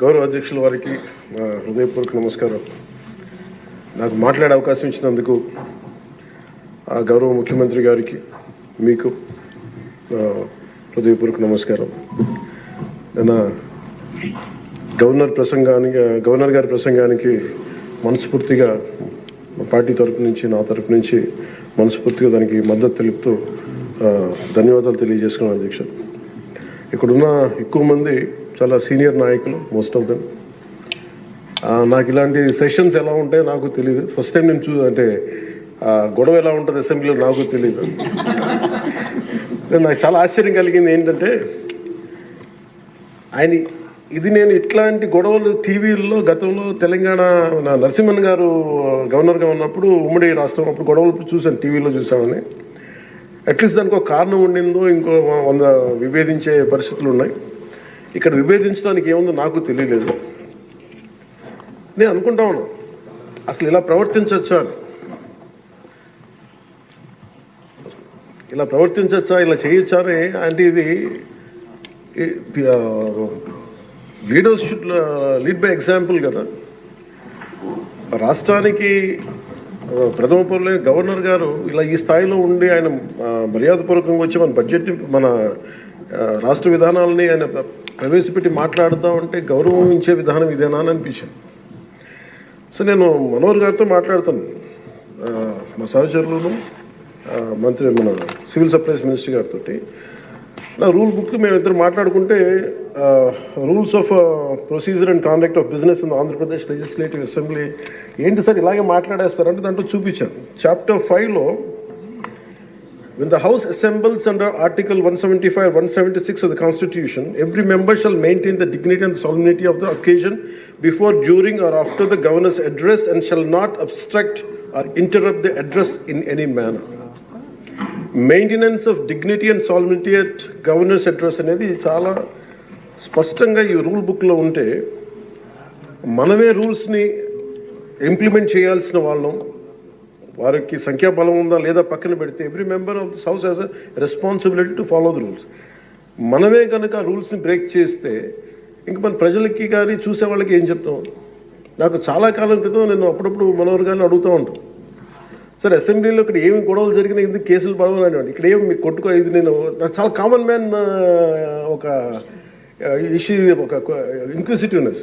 గౌరవ అధ్యక్షుల వారికి నా హృదయపూర్వక నమస్కారం. నాకు మాట్లాడే అవకాశం ఇచ్చినందుకు ఆ గౌరవ ముఖ్యమంత్రి గారికి మీకు హృదయపూర్వక నమస్కారం. నిన్న గవర్నర్ ప్రసంగానికి గవర్నర్ గారి ప్రసంగానికి మనస్ఫూర్తిగా పార్టీ తరపు నుంచి నా తరపు నుంచి మనస్ఫూర్తిగా దానికి మద్దతు తెలుపుతూ ధన్యవాదాలు తెలియజేసుకున్నాను అధ్యక్ష ఇక్కడున్న ఎక్కువ మంది చాలా సీనియర్ నాయకులు మోస్ట్ ఆఫ్ దెమ్ నాకు ఇలాంటి సెషన్స్ ఎలా ఉంటాయో నాకు తెలియదు ఫస్ట్ టైం నేను చూ అంటే గొడవ ఎలా ఉంటుంది అసెంబ్లీలో నాకు తెలియదు నాకు చాలా ఆశ్చర్యం కలిగింది ఏంటంటే ఆయన ఇది నేను ఇట్లాంటి గొడవలు టీవీల్లో గతంలో తెలంగాణ నా నరసింహన్ గారు గవర్నర్గా ఉన్నప్పుడు ఉమ్మడి రాష్ట్రం అప్పుడు గొడవలు చూశాను టీవీలో చూసామని అట్లీస్ట్ దానికి ఒక కారణం ఉండిందో ఇంకో వంద విభేదించే పరిస్థితులు ఉన్నాయి. ఇక్కడ విభేదించడానికి ఏముందో నాకు తెలియలేదు. నేను అనుకుంటా ఉన్నా అసలు ఇలా ప్రవర్తించవచ్చా అని. ఇలా ప్రవర్తించవచ్చా ఇలా చేయొచ్చా అని అంటే ఇది leaders should lead by example కదా. రాష్ట్రానికి ప్రథమ పౌరులే గవర్నర్ గారు ఇలా ఈ స్థాయిలో ఉండి ఆయన మర్యాదపూర్వకంగా వచ్చి మన బడ్జెట్ మన రాష్ట్ర విధానాలని ఆయన ప్రవేశపెట్టి మాట్లాడుతూ ఉంటే గౌరవం ఇచ్చే విధానం ఇదేనా అని అనిపించింది. సో నేను మనోహర్ గారితో మాట్లాడుతాను. మా సహచరులను మంత్రి మన సివిల్ సప్లైస్ మినిస్టర్ గారితో నా రూల్ బుక్ మేమిద్దరు మాట్లాడుకుంటే rules of procedure and conduct of business in Andhra Pradesh legislative assembly ఏంటి సార్ ఇలాగే మాట్లాడేస్తారంటే దాంట్లో చూపించాను. చాప్టర్ ఫైవ్లో When the House assembles under Article 175, 176 of the Constitution, every member shall maintain the dignity and solemnity of the occasion before, during, or after the governor's address and shall not obstruct or interrupt the address in any manner. Maintenance of dignity and solemnity at governor's address అనేది చాలా స్పష్టంగా ఈ rule బుక్లో ఉంటే మనమే రూల్స్ని implement చేయాల్సిన వాళ్ళం వారికి సంఖ్యాబలం ఉందా లేదా పక్కన పెడితే every member of this house has a responsibility to follow the rules మనమే కనుక రూల్స్ని బ్రేక్ చేస్తే ఇంక మన ప్రజలకి కానీ చూసే వాళ్ళకి ఏం చెప్తాం? నాకు చాలా కాలం క్రితం నేను అప్పుడప్పుడు మనోహర్ గారిని అడుగుతూ ఉంటాను సరే అసెంబ్లీలో ఇక్కడ ఏమి గొడవలు జరిగినా ఎందుకు కేసులు పడవని ఇక్కడ ఏమి మీకు కొట్టుకో ఇది నేను నాకు చాలా కామన్ మ్యాన్ ఒక ఇష్యూ ఒక ఇంక్విసిటివ్నెస్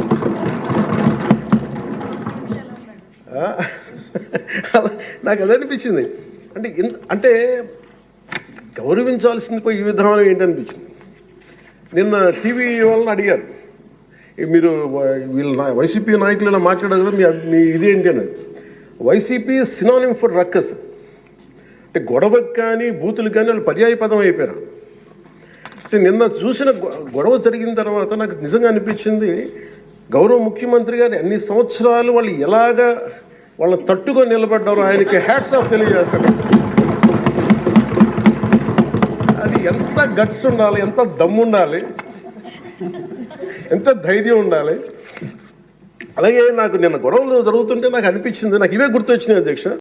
అలా నాకు అది అనిపించింది అంటే ఇంత అంటే గౌరవించాల్సింది పోయి ఈ విధానం ఏంటనిపించింది? నిన్న టీవీ వాళ్ళని అడిగారు. మీరు వ- నా- వైసీపీ నాయకులు ఇలా మాట్లాడారు కదా మీ మీ ఇదేంటి అని వైసీపీ సినానిమ్ ఫర్ రక్కస్ అంటే గొడవకు కానీ బూతులు కానీ వాళ్ళు పర్యాయ పదం అయిపోయారు. అంటే నిన్న చూసిన గొడవ జరిగిన తర్వాత నాకు నిజంగా అనిపించింది గౌరవ ముఖ్యమంత్రి గారు అన్ని సంవత్సరాలు వాళ్ళు ఎలాగా వాళ్ళని తట్టుకొని నిలబడ్డారో ఆయనకి హ్యాట్స్ ఆఫ్ తెలియజేస్తాను. అది ఎంత గట్స్ ఉండాలి ఎంత దమ్ము ఉండాలి ఎంత ధైర్యం ఉండాలి. అలాగే నాకు నిన్న గొడవలు జరుగుతుంటే నాకు అనిపించింది నాకు ఇవే గుర్తొచ్చినాయి అధ్యక్ష.